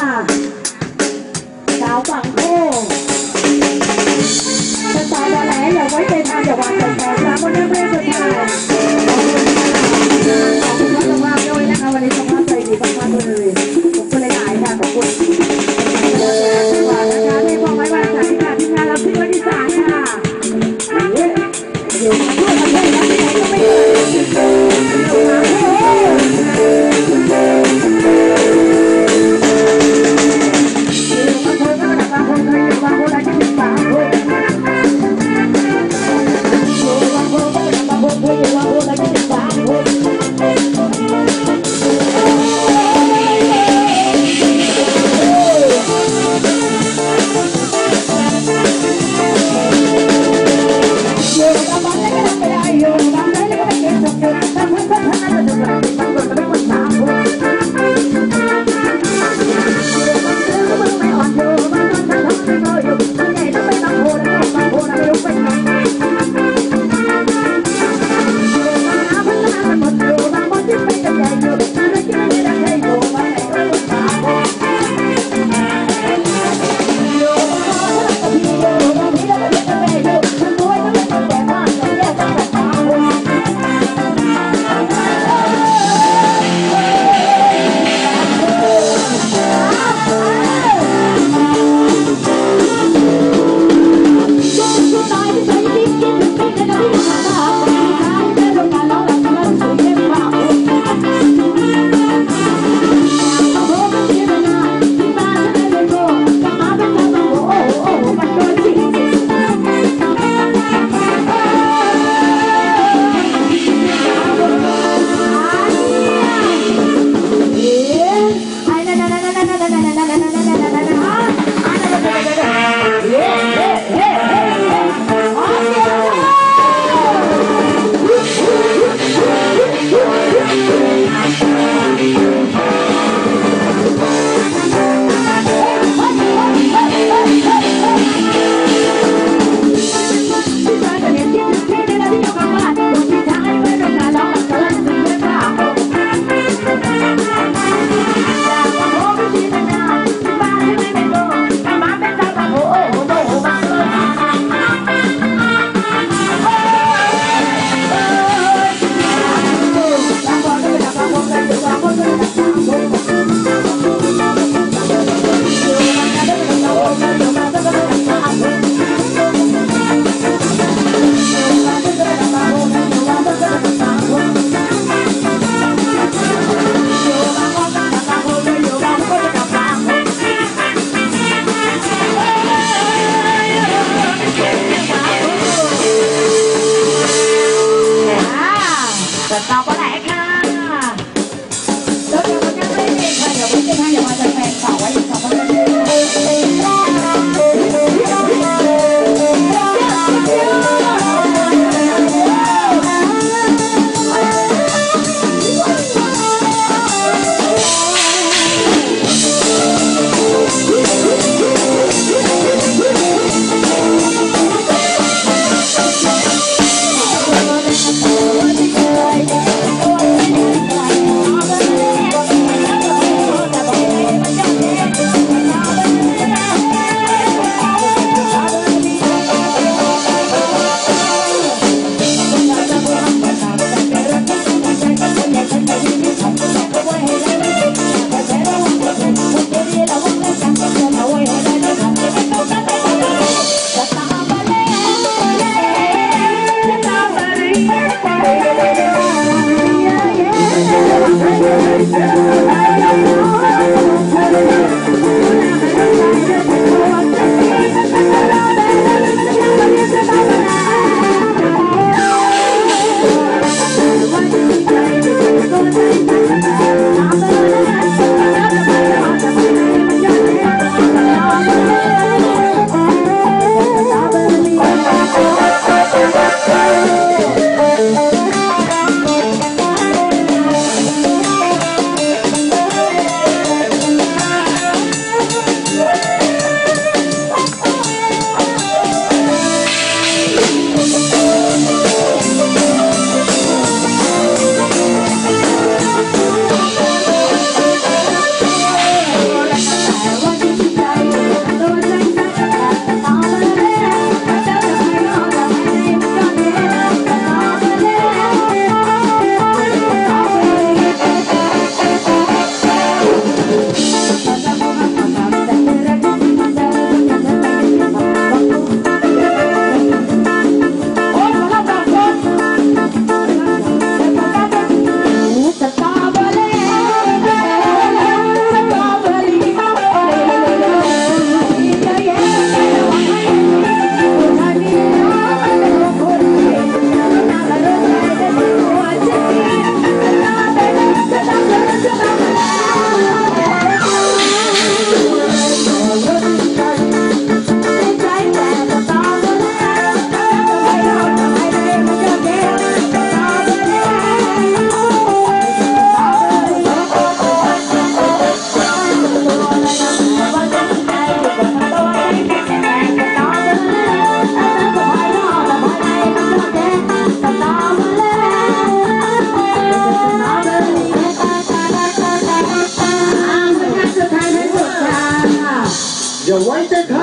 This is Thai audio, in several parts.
สาวฝั่งโค้งจะสาวตอนไหนอย่าไว้ใจทางอย่าวางใจแทนครับวันนี้ไม่ได้สุดท้ายขอบคุณมากขอบคุณมากๆด้วยนะคะวันนี้สภาพใจดีมากๆเลย Vou dar de tentar,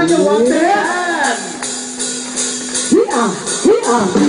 ใจใครอ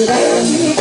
Did I